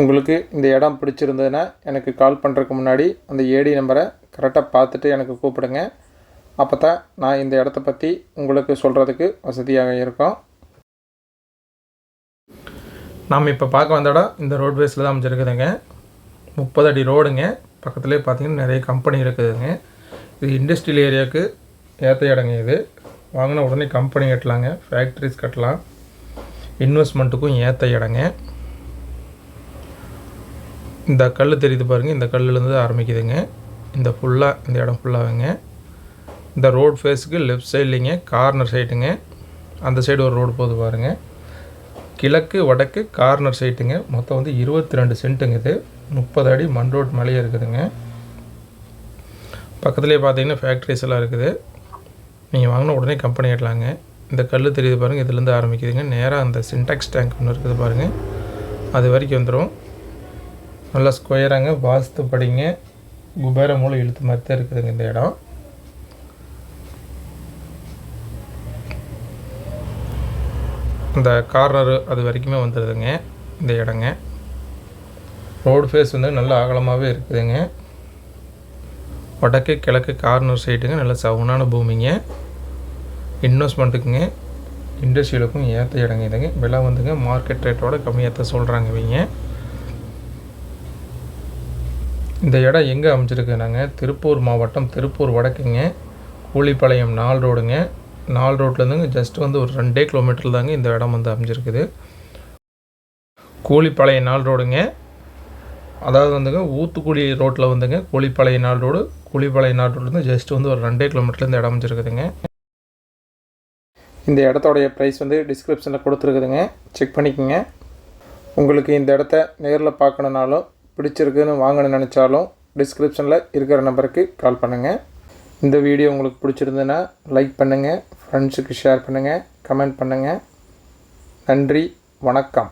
உங்களுக்கு இந்த இடம் பிடிச்சிருந்ததுன்னா எனக்கு கால் பண்ணுறதுக்கு முன்னாடி அந்த ஏடி நம்பரை கரெக்டாக பார்த்துட்டு எனக்கு கூப்பிடுங்க. அப்போ தான் நான் இந்த இடத்த பற்றி உங்களுக்கு சொல்கிறதுக்கு வசதியாக இருக்கும். நாம் இப்போ பார்க்க வந்த இடம் இந்த ரோட்வேஸில் தான் அமைச்சிருக்குதுங்க முப்பது அடி ரோடுங்க பக்கத்துலேயே பார்த்தீங்கன்னா நிறைய கம்பெனி இருக்குதுங்க. இது இண்டஸ்ட்ரியல் ஏரியாவுக்கு ஏற்ற இடங்க இது. வாங்கின உடனே கம்பெனி கட்டலாங்க. ஃபேக்ட்ரிஸ் கட்டலாம். இன்வெஸ்ட்மெண்ட்டுக்கும் ஏற்ற இடங்க. இந்த கல் தெரியுது பாருங்கள் இந்த கல்லுலேருந்து ஆரம்பிக்குதுங்க. இந்த ஃபுல்லாக இந்த இடம் ஃபுல்லாகங்க இந்த ரோட் ஃபேஸுக்கு லெஃப்ட் சைட்லிங்க கார்னர் சைட்டுங்க அந்த சைடு ஒரு ரோடு போகுது பாருங்கள் கிழக்கு வடக்கு கார்னர் சைட்டுங்க மொத்தம் வந்து இருபத்தி ரெண்டு சென்ட்டுங்க இது. முப்பது அடி மண் ரோட் மலையே இருக்குதுங்க. பக்கத்துலேயே பார்த்தீங்கன்னா ஃபேக்ட்ரிஸ் எல்லாம் இருக்குது. நீங்கள் வாங்கின உடனே கம்பெனி ஆகிடலாங்க இந்த கல் தெரியுது பாருங்கள் இதுலேருந்து ஆரம்பிக்குதுங்க. நேராக அந்த சின்டாக்ஸ் டேங்க் ஒன்று இருக்குது பாருங்கள் அது வரைக்கும் வந்துடும் நல்லா ஸ்கொயராங்க வாஸ்து படிங்க. குபேர மூலம் இழுத்து மாதிரி தான் இருக்குதுங்க இந்த இடம். இந்த கார்னர் அது வரைக்குமே வந்துடுதுங்க இந்த இடங்க. ரோடு ஃபேஸ் வந்து நல்ல அகலமாகவே இருக்குதுங்க. வடக்கு கிழக்கு கார்னர் சைட்டுங்க நல்ல சவுனான பூமிங்க. இன்வெஸ்ட்மெண்ட்டுக்குங்க இண்டஸ்ட்ரியலுக்கும் ஏற்ற இடங்க இதுங்க. விலை வந்துங்க மார்க்கெட் ரேட்டோட கம்மியாக தான் சொல்கிறாங்க இவங்க. இந்த இடம் எங்கே அமைச்சிருக்குனாங்க திருப்பூர் மாவட்டம் திருப்பூர் வடக்குங்க. கூலிப்பாளையம் நாலு ரோடுங்க. நாலு ரோட்லேருந்துங்க ஜஸ்ட் வந்து ஒரு ரெண்டே கிலோமீட்டர் தாங்க இந்த இடம் வந்து அமைஞ்சிருக்குது. கூலிப்பாளையம் நாலு ரோடுங்க. அதாவது வந்துங்க ஊத்துக்குழி ரோட்டில் வந்துங்க கூலிப்பாளையம் நாலு ரோடு. கூலிப்பாளையம் நாலு ரோட்லேருந்து ஜஸ்ட் வந்து ஒரு ரெண்டே கிலோமீட்டரில் இந்த இடம் அமைஞ்சிருக்குதுங்க. இந்த இடத்தோடைய ப்ரைஸ் வந்து டிஸ்கிரிப்ஷனில் கொடுத்துருக்குதுங்க. செக் பண்ணிக்கோங்க. உங்களுக்கு இந்த இடத்த நேரில் பார்க்கணுனாலும் பிடிச்சிருக்குன்னு வாங்கணும்னு நினச்சாலும் டிஸ்கிரிப்ஷனில் இருக்கிற நம்பருக்கு கால் பண்ணுங்கள் இந்த வீடியோ உங்களுக்கு பிடிச்சிருந்ததுன்னா லைக் பண்ணுங்கள் ஃப்ரெண்ட்ஸுக்கு ஷேர் பண்ணுங்கள் கமெண்ட் பண்ணுங்கள் நன்றி வணக்கம்.